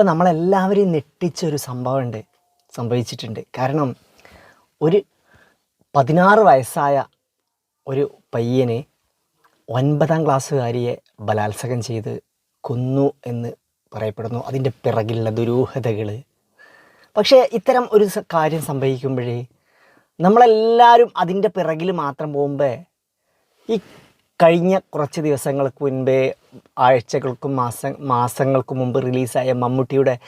ഇപ്പം നമ്മളെല്ലാവരെയും ഞെട്ടിച്ചൊരു സംഭവമുണ്ട് സംഭവിച്ചിട്ടുണ്ട്. കാരണം ഒരു പതിനാറ് വയസ്സായ ഒരു പയ്യനെ ഒൻപതാം ക്ലാസ്സുകാരിയെ ബലാത്സംഗം ചെയ്ത് കൊന്നു എന്ന് പറയപ്പെടുന്നു. അതിന്റെ പിറകിലുള്ള ദുരൂഹതകൾ. പക്ഷേ ഇത്തരം ഒരു കാര്യം സംഭവിക്കുമ്പോഴേ നമ്മളെല്ലാവരും അതിന്റെ പിറകിൽ മാത്രം പോകുമ്പോൾ ഈ കഴിഞ്ഞ കുറച്ച് ദിവസങ്ങൾക്ക് മുൻപേ ആഴ്ചകൾക്കും മാസ മാസങ്ങൾക്ക് മുമ്പ് റിലീസായ മമ്മൂട്ടിയുടെ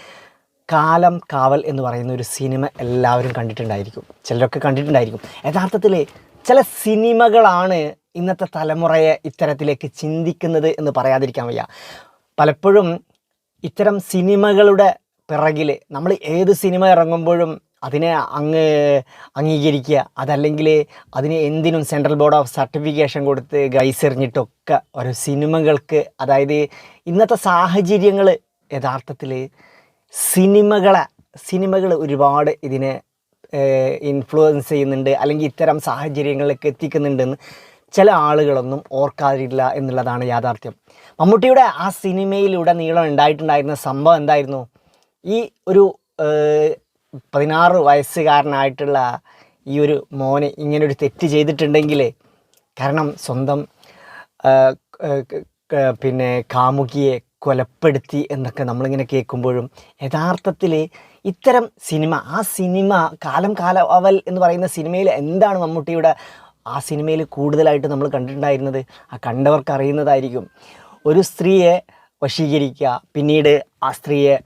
കാലം കാവൽ എന്ന് പറയുന്ന ഒരു സിനിമ എല്ലാവരും കണ്ടിട്ടുണ്ടായിരിക്കും. ചിലരൊക്കെ കണ്ടിട്ടുണ്ടായിരിക്കും. യഥാർത്ഥത്തിൽ ചില സിനിമകളാണ് ഇന്നത്തെ തലമുറയെ ഇത്തരത്തിലേക്ക് ചിന്തിക്കുന്നത് എന്ന് പറയാതിരിക്കാൻ വയ്യ. പലപ്പോഴും ഇത്തരം സിനിമകളുടെ പിറകിൽ നമ്മൾ ഏത് സിനിമ ഇറങ്ങുമ്പോഴും അതിനെ അങ്ങ് അംഗീകരിക്കുക. അതല്ലെങ്കിൽ അതിന് എന്തിനും സെൻട്രൽ ബോർഡ് ഓഫ് സർട്ടിഫിക്കേഷൻ കൊടുത്ത് ഗൈസ് എറിഞ്ഞിട്ടൊക്കെ ഓരോ സിനിമകൾക്ക് അതായത് ഇന്നത്തെ സാഹചര്യങ്ങൾ യഥാർത്ഥത്തിൽ സിനിമകളെ സിനിമകൾ ഒരുപാട് ഇതിനെ ഇൻഫ്ലുവൻസ് ചെയ്യുന്നുണ്ട്. അല്ലെങ്കിൽ ഇത്തരം സാഹചര്യങ്ങളിലേക്ക് എത്തിക്കുന്നുണ്ടെന്ന് ചില ആളുകളൊന്നും ഓർക്കാറില്ല എന്നുള്ളതാണ് യാഥാർത്ഥ്യം. മമ്മൂട്ടിയുടെ ആ സിനിമയിലൂടെ നീളം ഉണ്ടായിട്ടുണ്ടായിരുന്ന സംഭവം എന്തായിരുന്നു? ഈ ഒരു പതിനാറ് വയസ്സുകാരനായിട്ടുള്ള ഈ ഒരു മോന് ഇങ്ങനൊരു തെറ്റ് ചെയ്തിട്ടുണ്ടെങ്കിൽ കാരണം സ്വന്തം പിന്നെ കാമുകിയെ കൊലപ്പെടുത്തി എന്നൊക്കെ നമ്മളിങ്ങനെ കേൾക്കുമ്പോഴും യഥാർത്ഥത്തിൽ ഇത്തരം സിനിമ ആ സിനിമ കാലം കാലവൽ എന്ന് പറയുന്ന സിനിമയിൽ എന്താണ് മമ്മൂട്ടിയുടെ ആ സിനിമയിൽ കൂടുതലായിട്ട് നമ്മൾ കണ്ടിട്ടുണ്ടായിരുന്നത്? ആ കണ്ടവർക്ക് അറിയുന്നതായിരിക്കും. ഒരു സ്ത്രീയെ വശീകരിക്കുക പിന്നീട് ആ സ്ത്രീയെ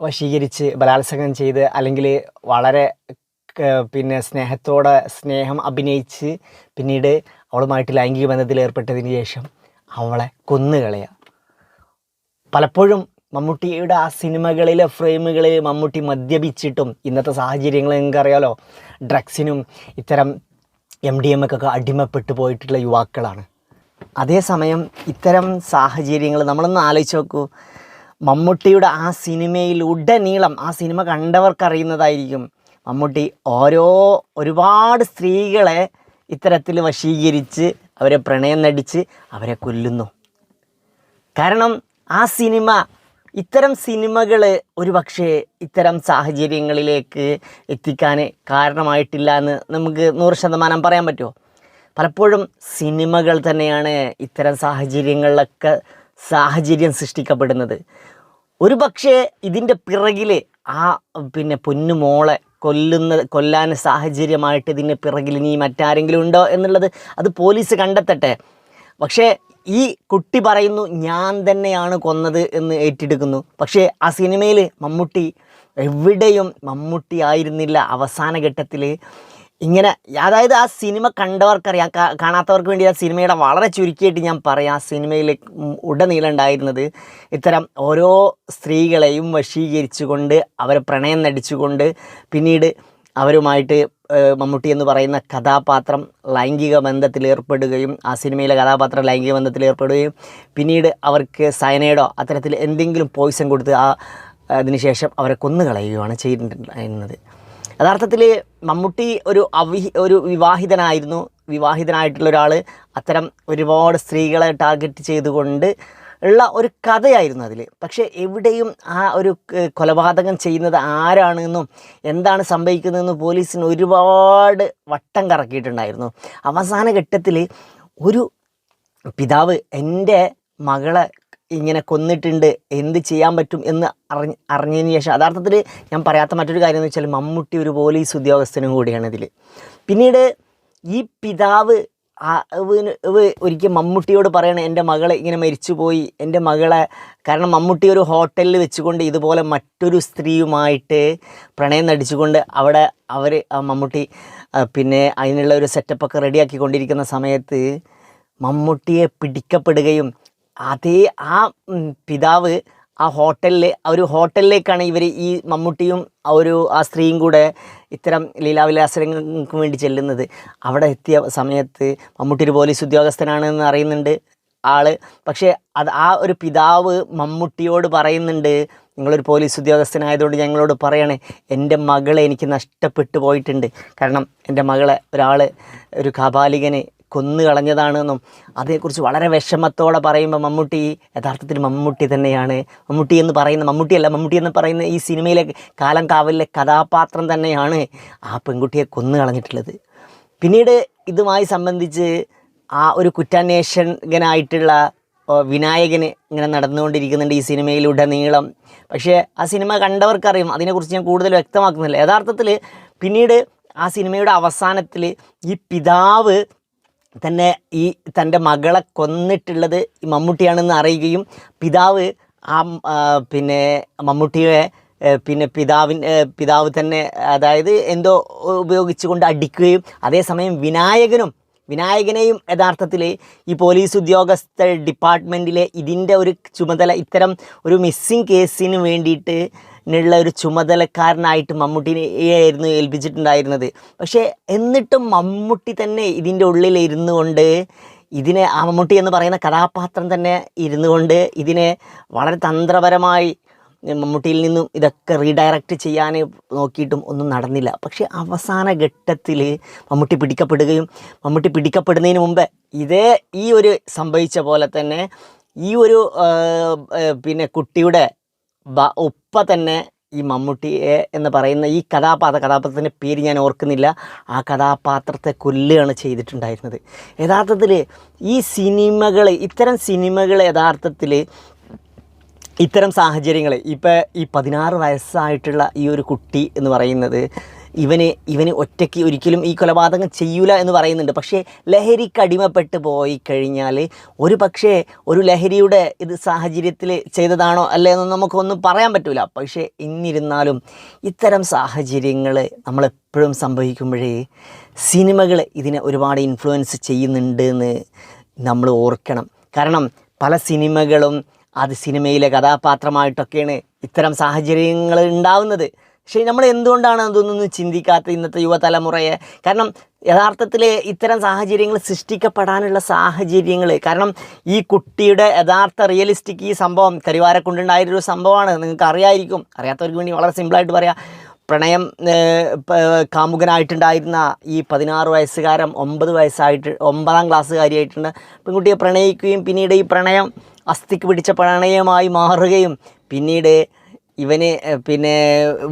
വശീകരിച്ച് ബലാത്സംഗം ചെയ്ത് അല്ലെങ്കിൽ വളരെ പിന്നെ സ്നേഹത്തോടെ സ്നേഹം അഭിനയിച്ച് പിന്നീട് അവളുമായിട്ട് ലൈംഗിക ബന്ധത്തിൽ ഏർപ്പെട്ടതിന് ശേഷം അവളെ കൊന്നുകളയുക പലപ്പോഴും മമ്മൂട്ടിയുടെ ആ സിനിമകളിലെ ഫ്രെയിമുകളിൽ മമ്മൂട്ടി മദ്യപിച്ചിട്ടും ഇന്നത്തെ സാഹചര്യങ്ങൾ നിങ്ങൾക്കറിയാലോ ഡ്രഗ്സിനും ഇത്തരം എം ഡി എം ഒക്കെ അടിമപ്പെട്ടു പോയിട്ടുള്ള യുവാക്കളാണ്. അതേസമയം ഇത്തരം സാഹചര്യങ്ങൾ നമ്മളൊന്ന് ആലോചിച്ച് നോക്കൂ. മമ്മൂട്ടിയുടെ ആ സിനിമയിൽ ഉടനീളം ആ സിനിമ കണ്ടവർക്കറിയുന്നതായിരിക്കും. മമ്മൂട്ടി ഓരോ ഒരുപാട് സ്ത്രീകളെ ഇത്തരത്തിൽ വശീകരിച്ച് അവരെ പ്രണയം നടിച്ച് അവരെ കൊല്ലുന്നു. കാരണം ആ സിനിമ ഇത്തരം സിനിമകൾ ഒരു പക്ഷേ ഇത്തരം സാഹചര്യങ്ങളിലേക്ക് എത്തിക്കാൻ കാരണമായിട്ടില്ല എന്ന് നമുക്ക് നൂറ് ശതമാനം പറയാൻ പറ്റുമോ? പലപ്പോഴും സിനിമകൾ തന്നെയാണ് ഇത്തരം സാഹചര്യങ്ങളിലൊക്കെ സാഹചര്യം സൃഷ്ടിക്കപ്പെടുന്നത്. ഒരു പക്ഷേ ഇതിന്റെ പിറകിൽ ആ പിന്നെ പൊന്നുമോളെ കൊല്ലുന്ന കൊല്ലാൻ സാഹചര്യമായിട്ട് ഇതിന്റെ പിറകിൽ ഇനി മറ്റാരെങ്കിലും ഉണ്ടോ എന്നുള്ളത് അത് പോലീസ് കണ്ടെത്തട്ടെ. പക്ഷേ ഈ കുട്ടി പറയുന്നു ഞാൻ തന്നെയാണ് കൊന്നത് എന്ന് ഏറ്റെടുക്കുന്നു. പക്ഷേ ആ സിനിമയിൽ മമ്മൂട്ടി എവിടെയും മമ്മൂട്ടി ആയിരുന്നില്ല. അവസാന ഘട്ടത്തിൽ ഇങ്ങനെ അതായത് ആ സിനിമ കണ്ടവർക്കറിയാം. കാണാത്തവർക്ക് വേണ്ടി ആ സിനിമയുടെ വളരെ ചുരുക്കിയിട്ട് ഞാൻ പറയാം. ആ സിനിമയിൽ ഉടനീളം ഉണ്ടായിരുന്നത് ഇത്തരം ഓരോ സ്ത്രീകളെയും വശീകരിച്ചുകൊണ്ട് അവരെ പ്രണയം നടിച്ചുകൊണ്ട് പിന്നീട് അവരുമായിട്ട് മമ്മൂട്ടി എന്ന് പറയുന്ന കഥാപാത്രം ലൈംഗിക ബന്ധത്തിൽ ഏർപ്പെടുകയും ആ സിനിമയിലെ കഥാപാത്രം ലൈംഗിക ബന്ധത്തിൽ ഏർപ്പെടുകയും പിന്നീട് അവർക്ക് സയനൈഡോ അത്തരത്തിൽ എന്തെങ്കിലും പോയിസൺ കൊടുത്ത് ആ അതിനുശേഷം അവരെ കൊന്നുകളയുകയാണ് ചെയ്തിട്ടുണ്ടായിരുന്നത്. യഥാർത്ഥത്തിൽ മമ്മൂട്ടി ഒരു അവി ഒരു വിവാഹിതനായിരുന്നു. വിവാഹിതനായിട്ടുള്ള ഒരാൾ അത്തരം ഒരുപാട് സ്ത്രീകളെ ടാർഗറ്റ് ചെയ്തുകൊണ്ട് ഉള്ള ഒരു കഥയായിരുന്നു അതിൽ പക്ഷേ എവിടെയും ആ ഒരു കൊലപാതകം ചെയ്യുന്നത് ആരാണെന്നും എന്താണ് സംഭവിക്കുന്നതെന്നും പോലീസിന് ഒരുപാട് വട്ടം കറക്കിയിട്ടുണ്ടായിരുന്നു. അവസാന ഘട്ടത്തിൽ ഒരു പിതാവ് എന്റെ മകളെ ഇങ്ങനെ കൊന്നിട്ടുണ്ട് എന്ത് ചെയ്യാൻ പറ്റും എന്ന് അറിഞ്ഞ് അറിഞ്ഞതിന് ശേഷം യഥാർത്ഥത്തിൽ ഞാൻ പറയാത്ത മറ്റൊരു കാര്യം എന്ന് വെച്ചാൽ മമ്മൂട്ടി ഒരു പോലീസ് ഉദ്യോഗസ്ഥനും കൂടിയാണ് ഇതിൽ പിന്നീട് ഈ പിതാവ് ഒരിക്കൽ മമ്മൂട്ടിയോട് പറയണേ എന്റെ മകളെ ഇങ്ങനെ മരിച്ചുപോയി എന്റെ മകളെ കാരണം മമ്മൂട്ടി ഒരു ഹോട്ടലിൽ വെച്ചുകൊണ്ട് ഇതുപോലെ മറ്റൊരു സ്ത്രീയുമായിട്ട് പ്രണയം നടിച്ചുകൊണ്ട് അവിടെ അവർ മമ്മൂട്ടി പിന്നെ അതിനുള്ള ഒരു സെറ്റപ്പൊക്കെ റെഡിയാക്കിക്കൊണ്ടിരിക്കുന്ന സമയത്ത് മമ്മൂട്ടിയെ പിടിക്കപ്പെടുകയും അതേ ആ പിതാവ് ആ ഹോട്ടലിൽ ആ ഒരു ഹോട്ടലിലേക്കാണ് ഇവർ ഈ മമ്മൂട്ടിയും ആ ഒരു ആ സ്ത്രീയും കൂടെ ഇത്തരം ലീലാവിലാസങ്ങൾക്ക് വേണ്ടി ചെല്ലുന്നത്. അവിടെ എത്തിയ സമയത്ത് മമ്മൂട്ടി ഒരു പോലീസ് ഉദ്യോഗസ്ഥനാണെന്ന് അറിയുന്നുണ്ട് ആൾ. പക്ഷേ അത് ആ ഒരു പിതാവ് മമ്മൂട്ടിയോട് പറയുന്നുണ്ട് നിങ്ങളൊരു പോലീസ് ഉദ്യോഗസ്ഥനായതുകൊണ്ട് ഞങ്ങളോട് പറയണേ എന്റെ മകളെ എനിക്ക് നഷ്ടപ്പെട്ടു പോയിട്ടുണ്ട്. കാരണം എന്റെ മകളെ ഒരാൾ ഒരു കാപാലികന് കൊന്നു കളഞ്ഞതാണെന്നും അതേക്കുറിച്ച് വളരെ വിഷമത്തോടെ പറയുമ്പോൾ മമ്മൂട്ടി യഥാർത്ഥത്തിൽ മമ്മൂട്ടി തന്നെയാണ്. മമ്മൂട്ടി എന്ന് പറയുന്ന മമ്മൂട്ടിയല്ല മമ്മൂട്ടി എന്ന് പറയുന്ന ഈ സിനിമയിലെ കാലം കാവലിലെ കഥാപാത്രം തന്നെയാണ് ആ പെൺകുട്ടിയെ കൊന്നു കളഞ്ഞിട്ടുള്ളത് പിന്നീട് ഇതുമായി സംബന്ധിച്ച് ആ ഒരു കുറ്റാന്വേഷകനായിട്ടുള്ള വിനായകന് ഇങ്ങനെ നടന്നുകൊണ്ടിരിക്കുന്നുണ്ട് ഈ സിനിമയിലുടനീളം. പക്ഷേ ആ സിനിമ കണ്ടവർക്കറിയും അതിനെക്കുറിച്ച് ഞാൻ കൂടുതൽ വ്യക്തമാക്കുന്നില്ല. യഥാർത്ഥത്തിൽ പിന്നീട് ആ സിനിമയുടെ അവസാനത്തിൽ ഈ പിതാവ് തന്നെ ഈ തന്റെ മകളെ കൊന്നിട്ടുള്ളത് ഈ മമ്മൂട്ടിയാണെന്ന് അറിയുകയും പിതാവ് ആ പിന്നെ മമ്മൂട്ടിയെ പിന്നെ പിതാവിൻ പിതാവ് തന്നെ അതായത് എന്തോ ഉപയോഗിച്ചുകൊണ്ട് അടിക്കുകയും അതേസമയം വിനായകനും വിനായകനെയും യഥാർത്ഥത്തിൽ ഈ പോലീസ് ഉദ്യോഗസ്ഥ ഡിപ്പാർട്ട്മെന്റിലെ ഇതിന്റെ ഒരു ചുമതല ഇത്തരം ഒരു മിസ്സിങ് കേസിന് വേണ്ടിയിട്ട് ഉള്ള ഒരു ചുമതലക്കാരനായിട്ട് മമ്മൂട്ടിയെയായിരുന്നു ഏൽപ്പിച്ചിട്ടുണ്ടായിരുന്നത്. പക്ഷേ എന്നിട്ടും മമ്മൂട്ടി തന്നെ ഇതിന്റെ ഉള്ളിൽ ഇരുന്നു കൊണ്ട് ഇതിനെ ആ മമ്മൂട്ടി എന്ന് പറയുന്ന കഥാപാത്രം തന്നെ ഇരുന്നു കൊണ്ട് ഇതിനെ വളരെ തന്ത്രപരമായി മമ്മൂട്ടിയിൽ നിന്നും ഇതൊക്കെ റീഡയറക്റ്റ് ചെയ്യാൻ നോക്കിയിട്ടും ഒന്നും നടന്നില്ല. പക്ഷേ അവസാന ഘട്ടത്തിൽ മമ്മൂട്ടി പിടിക്കപ്പെടുകയും മമ്മൂട്ടി പിടിക്കപ്പെടുന്നതിന് മുമ്പ് ഇതേ ഈ ഒരു സംഭവിച്ച പോലെ തന്നെ ഈ ഒരു പിന്നെ കുട്ടിയുടെ ഉപ്പ തന്നെ ഈ മമ്മൂട്ടിയെ എന്ന് പറയുന്ന ഈ കഥാപാത്ര കഥാപാത്രത്തിന്റെ പേര് ഞാൻ ഓർക്കുന്നില്ല. ആ കഥാപാത്രത്തെ കൊല്ലുകയാണ് ചെയ്തിട്ടുണ്ടായിരുന്നത്. യഥാർത്ഥത്തിൽ ഈ സിനിമകൾ ഇത്തരം സിനിമകൾ യഥാർത്ഥത്തിൽ ഇത്തരം സാഹചര്യങ്ങൾ ഇപ്പം ഈ പതിനാറ് വയസ്സായിട്ടുള്ള ഈ ഒരു കുട്ടി എന്ന് പറയുന്നത് ഇവന് ഇവന് ഒറ്റയ്ക്ക് ഒരിക്കലും ഈ കൊലപാതകം ചെയ്യൂല എന്ന് പറയുന്നുണ്ട്. പക്ഷേ ലഹരിക്ക് അടിമപ്പെട്ട് പോയി കഴിഞ്ഞാൽ ഒരു പക്ഷേ ഒരു ലഹരിയുടെ ഇത് സാഹചര്യത്തിൽ ചെയ്തതാണോ അല്ലേ എന്ന് നമുക്കൊന്നും പറയാൻ പറ്റില്ല പക്ഷേ എന്നിരുന്നാലും ഇത്തരം സാഹചര്യങ്ങൾ നമ്മളെപ്പോഴും സംഭവിക്കുമ്പോഴേ സിനിമകൾ ഇതിനെ ഒരുപാട് ഇൻഫ്ലുവൻസ് ചെയ്യുന്നുണ്ട് എന്ന് നമ്മൾ ഓർക്കണം. കാരണം പല സിനിമകളും അത് സിനിമയിലെ കഥാപാത്രമായിട്ടൊക്കെയാണ് ഇത്തരം സാഹചര്യങ്ങൾ ഉണ്ടാവുന്നത്. പക്ഷേ നമ്മൾ എന്തുകൊണ്ടാണ് അതൊന്നും ചിന്തിക്കാത്ത ഇന്നത്തെ യുവതലമുറയെ? കാരണം യഥാർത്ഥത്തിൽ ഇത്തരം സാഹചര്യങ്ങൾ സൃഷ്ടിക്കപ്പെടാനുള്ള സാഹചര്യങ്ങൾ കാരണം ഈ കുട്ടിയുടെ യഥാർത്ഥ റിയലിസ്റ്റിക് ഈ സംഭവം കരിവാരക്കൊണ്ടുണ്ടായൊരു സംഭവമാണ്. നിങ്ങൾക്ക് അറിയായിരിക്കും. അറിയാത്തവർക്ക് വേണ്ടി വളരെ സിമ്പിളായിട്ട് പറയാം. പ്രണയം കാമുകനായിട്ടുണ്ടായിരുന്ന ഈ പതിനാറ് വയസ്സുകാരൻ ഒമ്പത് വയസ്സായിട്ട് ഒമ്പതാം ക്ലാസ്സുകാരിയായിട്ടുണ്ട്. പെൺകുട്ടിയെ പ്രണയിക്കുകയും പിന്നീട് ഈ പ്രണയം അസ്ഥിക്ക് പിടിച്ച പ്രണയമായി മാറുകയും പിന്നീട് ഇവന് പിന്നെ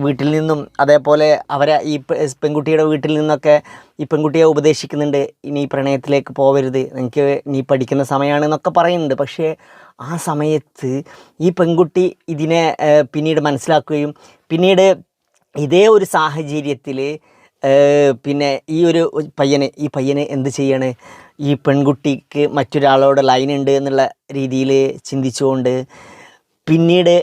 വീട്ടിൽ നിന്നും അതേപോലെ അവരെ ഈ പെൺകുട്ടിയുടെ വീട്ടിൽ നിന്നൊക്കെ ഈ പെൺകുട്ടിയെ ഉപദേശിക്കുന്നുണ്ട്. ഇനി പ്രണയത്തിലേക്ക് പോവരുത്. എനിക്ക് നീ പഠിക്കുന്ന സമയമാണ് എന്നൊക്കെ പറയുന്നുണ്ട്. പക്ഷേ ആ സമയത്ത് ഈ പെൺകുട്ടി ഇതിനെ പിന്നീട് മനസ്സിലാക്കുകയും പിന്നീട് ഇതേ ഒരു സാഹചര്യത്തിൽ പിന്നെ ഈ ഒരു പയ്യന് ഈ പയ്യന് എന്ത് ചെയ്യാണ്? ഈ പെൺകുട്ടിക്ക് മറ്റൊരാളോട് ലൈൻ ഉണ്ട് എന്നുള്ള രീതിയിൽ ചിന്തിച്ചുകൊണ്ട് പിന്നീട്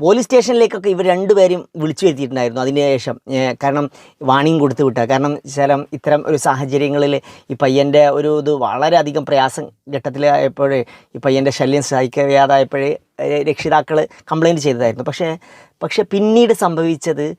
പോലീസ് സ്റ്റേഷനിലേക്കൊക്കെ ഇവർ രണ്ടുപേരും വിളിച്ചു വരുത്തിയിട്ടുണ്ടായിരുന്നു അതിനുശേഷം കാരണം വാണിയും കൊടുത്തു വിട്ട കാരണം ചില ഇത്തരം ഒരു സാഹചര്യങ്ങളിൽ ഈ പയ്യന്റെ ഒരു ഇത് വളരെയധികം പ്രയാസം ഘട്ടത്തിലായപ്പോൾ ഈ പയ്യന്റെ ശല്യം സഹിക്കാതായപ്പോഴേ രക്ഷിതാക്കൾ കംപ്ലൈന്റ് ചെയ്തതായിരുന്നു. പക്ഷേ പക്ഷേ പിന്നീട് സംഭവിച്ചത്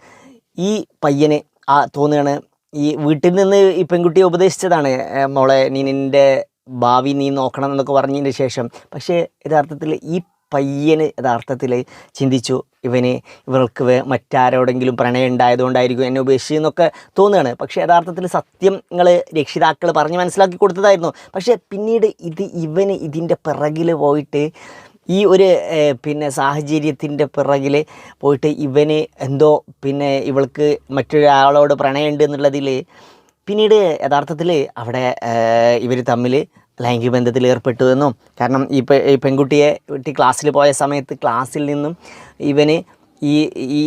ഈ പയ്യന് ആ തോന്നുകയാണ് ഈ വീട്ടിൽ നിന്ന് ഈ പെൺകുട്ടിയെ ഉപദേശിച്ചതാണ്. "ഏ, മോളെ നീ നിന്റെ ഭാവി നീ നോക്കണം എന്നൊക്കെ പറഞ്ഞതിന് ശേഷം. പക്ഷേ യഥാർത്ഥത്തിൽ ഈ പയ്യന് യഥാർത്ഥത്തിൽ ചിന്തിച്ചു. ഇവന് ഇവർക്ക് മറ്റാരോടെങ്കിലും പ്രണയം ഉണ്ടായതുകൊണ്ടായിരിക്കും എന്നെ ഉപേക്ഷിച്ചു എന്നൊക്കെ തോന്നുകയാണ്. പക്ഷേ യഥാർത്ഥത്തിൽ സത്യം നിങ്ങൾ രക്ഷിതാക്കൾ പറഞ്ഞ് മനസ്സിലാക്കി കൊടുത്തതായിരുന്നു. പക്ഷേ പിന്നീട് ഇത് ഇവന് ഇതിന്റെ പിറകിൽ പോയിട്ട് ഈ ഒരു പിന്നെ സാഹചര്യത്തിന്റെ പിറകിൽ പോയിട്ട് ഇവന് എന്തോ പിന്നെ ഇവൾക്ക് മറ്റൊരാളോട് പ്രണയമുണ്ട് എന്നുള്ളതിൽ പിന്നീട് യഥാർത്ഥത്തിൽ അവിടെ ഇവർ തമ്മിൽ ലൈംഗിക ബന്ധത്തിൽ ഏർപ്പെട്ടു എന്നും. കാരണം ഈ പെൺകുട്ടിയെ കുട്ടി ക്ലാസ്സിൽ പോയ സമയത്ത് ക്ലാസ്സിൽ നിന്നും ഇവന് ഈ ഈ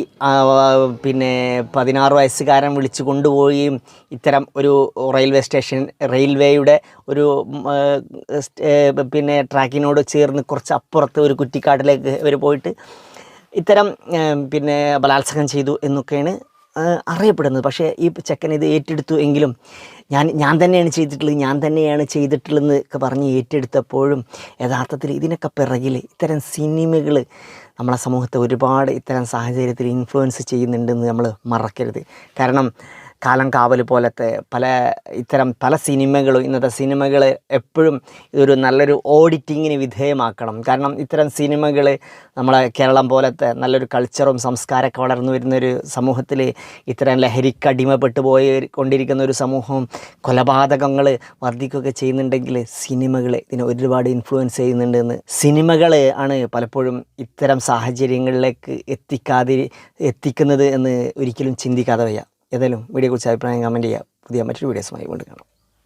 പിന്നെ പതിനാറ് വയസ്സുകാരൻ വിളിച്ചു കൊണ്ടുപോവുകയും ഇത്തരം ഒരു റെയിൽവേ സ്റ്റേഷൻ റെയിൽവേയുടെ ഒരു പിന്നെ ട്രാക്കിനോട് ചേർന്ന് കുറച്ച് അപ്പുറത്ത് ഒരു കുറ്റിക്കാട്ടിലേക്ക് ഇവർ പോയിട്ട് ഇത്തരം പിന്നെ ബലാത്സംഗം ചെയ്തു എന്നൊക്കെയാണ് അറിയപ്പെടുന്നത്. പക്ഷേ ഈ ചെക്കൻ ഇത് ഏറ്റെടുത്തു എങ്കിലും ഞാൻ ഞാൻ തന്നെയാണ് ചെയ്തിട്ടുള്ളത് ഞാൻ തന്നെയാണ് ചെയ്തിട്ടുള്ളതെന്ന് ഒക്കെ പറഞ്ഞ് ഏറ്റെടുത്തപ്പോഴും യഥാർത്ഥത്തിൽ ഇതിനൊക്കെ പിറകിൽ ഇത്തരം സിനിമകൾ നമ്മളെ സമൂഹത്തെ ഒരുപാട് ഇത്തരം സാഹചര്യത്തിൽ ഇൻഫ്ലുവൻസ് ചെയ്യുന്നുണ്ടെന്ന് നമ്മൾ മറക്കരുത്. കാരണം കാലം കാവൽ പോലത്തെ പല ഇത്തരം പല സിനിമകളും ഇന്നത്തെ സിനിമകൾ എപ്പോഴും ഇതൊരു നല്ലൊരു ഓഡിറ്റിങ്ങിന് വിധേയമാക്കണം. കാരണം ഇത്തരം സിനിമകൾ നമ്മളെ കേരളം പോലത്തെ നല്ലൊരു കൾച്ചറും സംസ്കാരമൊക്കെ വളർന്നു വരുന്നൊരു സമൂഹത്തിൽ ഇത്തരം ലഹരിക്കടിമപ്പെട്ടു പോയി കൊണ്ടിരിക്കുന്ന ഒരു സമൂഹം കൊലപാതകങ്ങൾ വർദ്ധിക്കുകയൊക്കെ ചെയ്യുന്നുണ്ടെങ്കിൽ സിനിമകൾ ഇതിനെ ഒരുപാട് ഇൻഫ്ലുവൻസ് ചെയ്യുന്നുണ്ടെന്ന് സിനിമകൾ ആണ് പലപ്പോഴും ഇത്തരം സാഹചര്യങ്ങളിലേക്ക് എത്തിക്കാതി എത്തിക്കുന്നത് എന്ന് ഒരിക്കലും ചിന്തിക്കാതെ വയ്യ. ഏതായാലും കുറിച്ച് അഭിപ്രായം കമന്റ് ചെയ്യുക പുതിയ മറ്റൊരു വീഡിയോസുമായി കൊണ്ട് കാണാം.